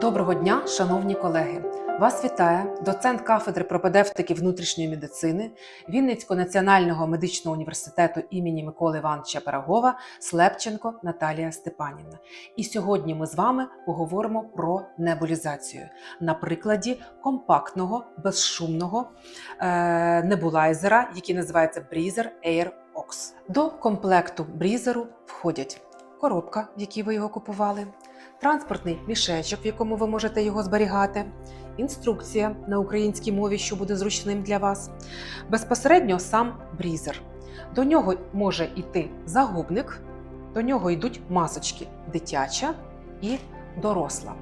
Доброго дня, шановні колеги! Вас вітає доцент кафедри пропедевтики внутрішньої медицини Вінницького національного медичного університету імені Миколи Івановича Пирогова Слепченко Наталія Степанівна. І сьогодні ми з вами поговоримо про небулізацію на прикладі компактного, безшумного е- небулайзера, який називається Breezer Air Ox. До комплекту брізеру входять коробка, в якій ви його купували транспортний мішечок, в якому ви можете його зберігати, інструкція на українській мові, що буде зручним для вас, безпосередньо сам брізер. До нього може йти загубник, до нього йдуть масочки дитяча і доросла.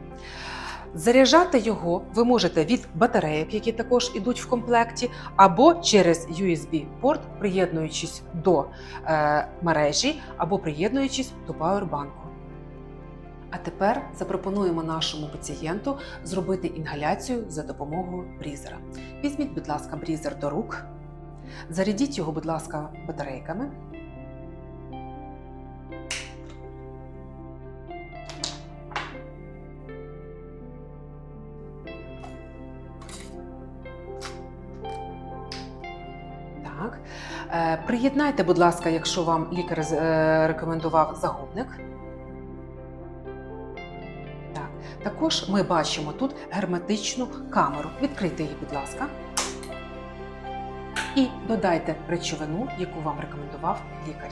Заряджати його ви можете від батарейок, які також йдуть в комплекті, або через USB-порт, приєднуючись до е, мережі, або приєднуючись до пауербанку. А тепер запропонуємо нашому пацієнту зробити інгаляцію за допомогою брізера. Візьміть, будь ласка, брізер до рук, зарядіть його, будь ласка, батарейками. Е, Приєднайте, будь ласка, якщо вам лікар е, рекомендував загубник. Так. Також ми бачимо тут герметичну камеру. Відкрийте її, будь ласка. І додайте речовину, яку вам рекомендував лікар.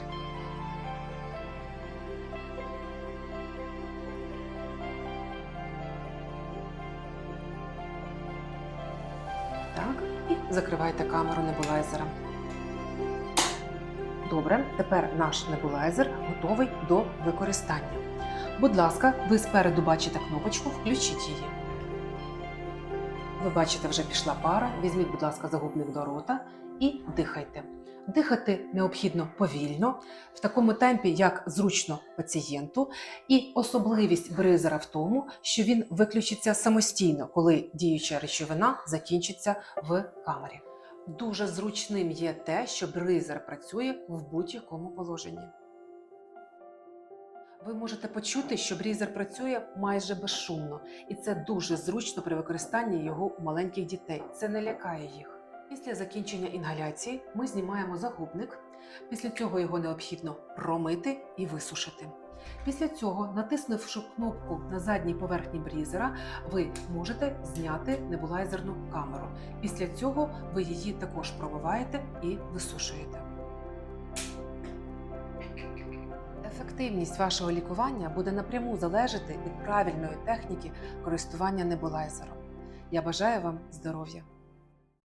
Так, і закривайте камеру небулайзера. Добре, тепер наш небулайзер готовий до використання. Будь ласка, ви спереду бачите кнопочку Включіть її. Ви бачите, вже пішла пара. Візьміть, будь ласка, загубник до рота і дихайте. Дихати необхідно повільно, в такому темпі, як зручно пацієнту, і особливість бризера в тому, що він виключиться самостійно, коли діюча речовина закінчиться в камері. Дуже зручним є те, що бризер працює в будь-якому положенні. Ви можете почути, що брізер працює майже безшумно, і це дуже зручно при використанні його у маленьких дітей. Це не лякає їх. Після закінчення інгаляції ми знімаємо загубник. Після цього його необхідно промити і висушити. Після цього, натиснувши кнопку на задній поверхні брізера, ви можете зняти небулайзерну камеру. Після цього ви її також промиваєте і висушуєте. Ефективність вашого лікування буде напряму залежати від правильної техніки користування небулайзером. Я бажаю вам здоров'я!